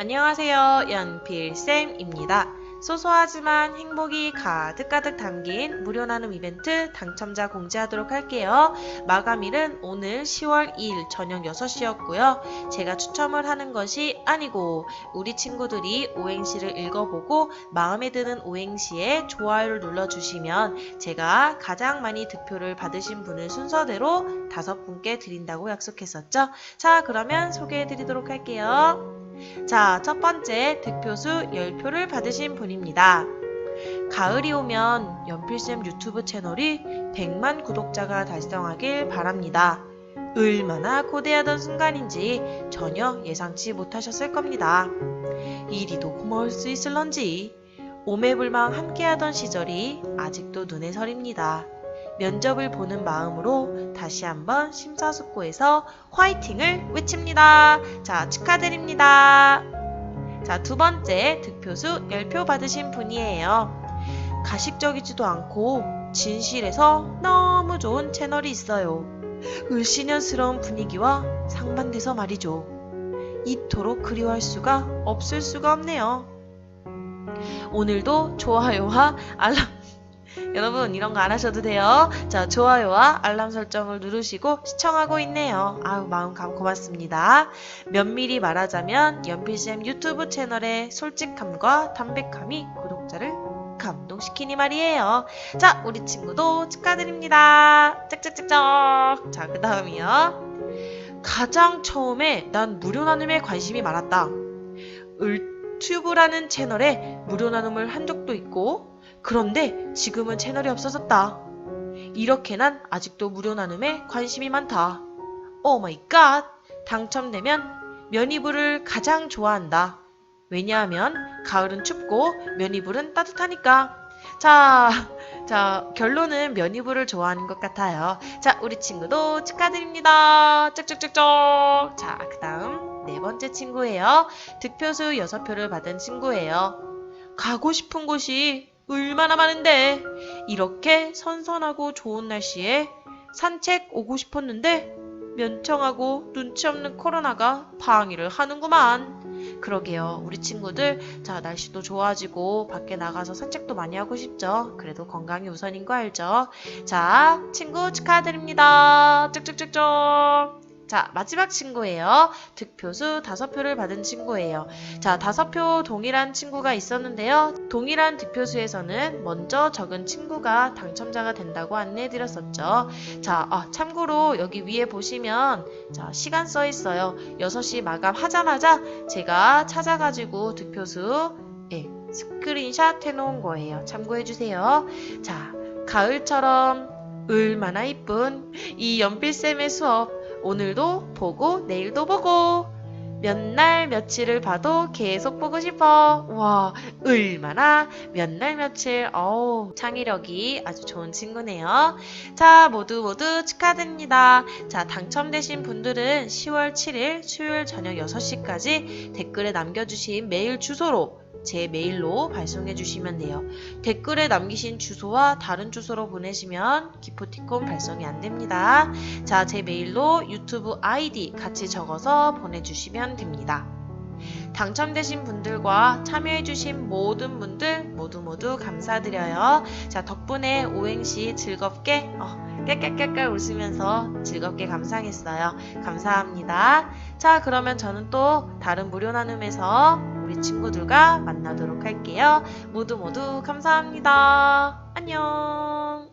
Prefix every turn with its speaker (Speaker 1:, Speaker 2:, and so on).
Speaker 1: 안녕하세요. 연필쌤입니다. 소소하지만 행복이 가득가득 담긴 무료 나눔 이벤트 당첨자 공지하도록 할게요. 마감일은 오늘 10월 2일 저녁 6시였고요. 제가 추첨을 하는 것이 아니고 우리 친구들이 오행시를 읽어보고 마음에 드는 오행시에 좋아요를 눌러주시면 제가 가장 많이 득표를 받으신 분을 순서대로 다섯 분께 드린다고 약속했었죠. 자, 그러면 소개해 드리도록 할게요. 자, 첫 번째 득표수 10표를 받으신 분입니다. 가을이 오면 연필쌤 유튜브 채널이 100만 구독자가 달성하길 바랍니다. 얼마나 고대하던 순간인지 전혀 예상치 못하셨을 겁니다. 이리도 고마울 수 있을런지 오매불망 함께하던 시절이 아직도 눈에 서립니다. 면접을 보는 마음으로 다시 한번 심사숙고해서 화이팅을 외칩니다. 자, 축하드립니다. 자, 두 번째 득표수 10표 받으신 분이에요. 가식적이지도 않고 진실해서 너무 좋은 채널이 있어요. 을씨년스러운 분위기와 상반돼서 말이죠. 이토록 그리워할 수가 없을 수가 없네요. 오늘도 좋아요와 알람 여러분 이런 거 안 하셔도 돼요. 자 좋아요와 알람 설정을 누르시고 시청하고 있네요. 아유 마음 감 고맙습니다. 면밀히 말하자면 연필쌤 유튜브 채널의 솔직함과 담백함이 구독자를 감동시키니 말이에요. 자 우리 친구도 축하드립니다. 짝짝짝짝. 자그 다음이요. 가장 처음에 난 무료 나눔에 관심이 많았다. 을튜브라는 채널에 무료 나눔을 한 적도 있고 그런데 지금은 채널이 없어졌다. 이렇게 난 아직도 무료 나눔에 관심이 많다. 오 마이 갓! 당첨되면 면이불을 가장 좋아한다. 왜냐하면 가을은 춥고 면이불은 따뜻하니까. 자, 자, 결론은 면이불을 좋아하는 것 같아요. 자, 우리 친구도 축하드립니다. 쩍쩍쩍쩍. 자, 그 다음 네 번째 친구예요. 득표수 6표를 받은 친구예요. 가고 싶은 곳이 얼마나 많은데 이렇게 선선하고 좋은 날씨에 산책 오고 싶었는데 면청하고 눈치 없는 코로나가 방해를 하는구만. 그러게요. 우리 친구들 자 날씨도 좋아지고 밖에 나가서 산책도 많이 하고 싶죠. 그래도 건강이 우선인 거 알죠? 자 친구 축하드립니다. 쭉쭉쭉쭉. 자, 마지막 친구예요. 득표수 다섯 표를 받은 친구예요. 자, 다섯 표 동일한 친구가 있었는데요. 동일한 득표수에서는 먼저 적은 친구가 당첨자가 된다고 안내해드렸었죠. 자, 아, 참고로 여기 위에 보시면 자, 시간 써 있어요. 6시 마감하자마자 제가 찾아가지고 득표수 예, 스크린샷 해놓은 거예요. 참고해주세요. 자, 가을처럼 얼마나 이쁜 이 연필쌤의 수업 오늘도 보고 내일도 보고 몇 날 며칠을 봐도 계속 보고 싶어. 와, 얼마나 몇 날 며칠. 어우, 창의력이 아주 좋은 친구네요. 자, 모두 모두 축하드립니다. 자, 당첨되신 분들은 10월 7일 수요일 저녁 6시까지 댓글에 남겨주신 메일 주소로 제 메일로 발송해 주시면 돼요. 댓글에 남기신 주소와 다른 주소로 보내시면 기프티콘 발송이 안 됩니다. 자, 제 메일로 유튜브 아이디 같이 적어서 보내주시면 됩니다. 당첨되신 분들과 참여해주신 모든 분들 모두 모두 감사드려요. 자, 덕분에 오행시 즐겁게, 어, 깨깨깨깨 웃으면서 즐겁게 감상했어요. 감사합니다. 자, 그러면 저는 또 다른 무료 나눔에서 우리 친구들과 만나도록 할게요. 모두 모두 감사합니다. 안녕.